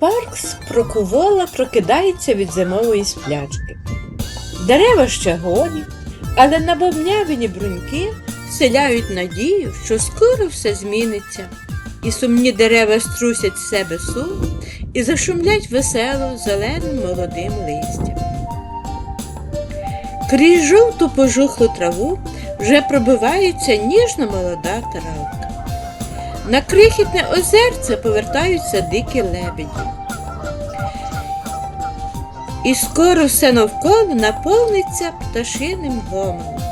Парк спрокувола прокидається від зимової сплячки. Дерева ще голі, але набовнявені бруньки вселяють надію, що скоро все зміниться, і сумні дерева струсять з себе сум і зашумлять весело зеленим молодим листям. Крізь жовту пожухлу траву вже пробивається ніжно молода травка. На крихітне озерце повертаються дикі лебеді. І скоро все навколо наповниться пташиним гомоном.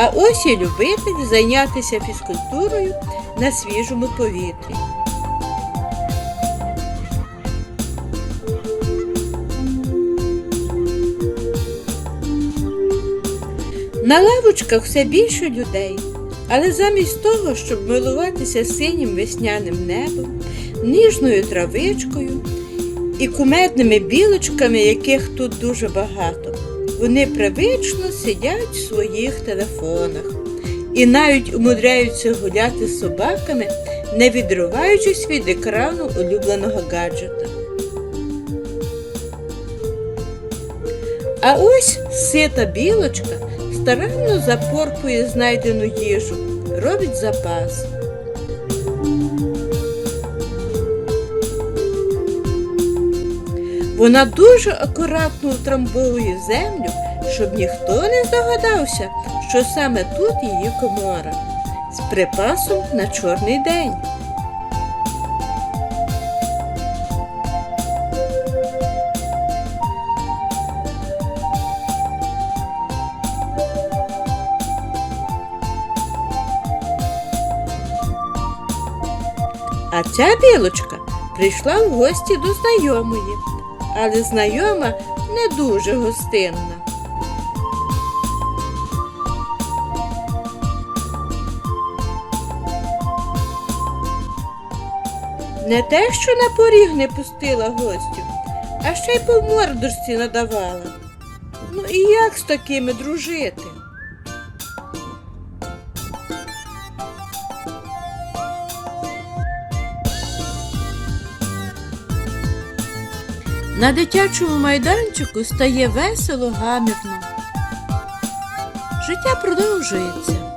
А ось і любитель зайнятися фізкультурою на свіжому повітрі. На лавочках все більше людей, але замість того, щоб милуватися синім весняним небом, ніжною травичкою і кумедними білочками, яких тут дуже багато, вони привично сидять в своїх телефонах і навіть умудряються гуляти з собаками, не відриваючись від екрану улюбленого гаджета. А ось сита білочка старанно запорпує знайдену їжу, робить запас. Вона дуже акуратно утрамбовує землю, щоб ніхто не здогадався, що саме тут її комора з припасом на чорний день. А ця білочка прийшла в гості до знайомої, але знайома не дуже гостинна. Не те, що на поріг не пустила гостю, а ще й по мордочці надавала. Ну і як з такими дружити? На дитячому майданчику стає весело гамірно. Життя продовжується.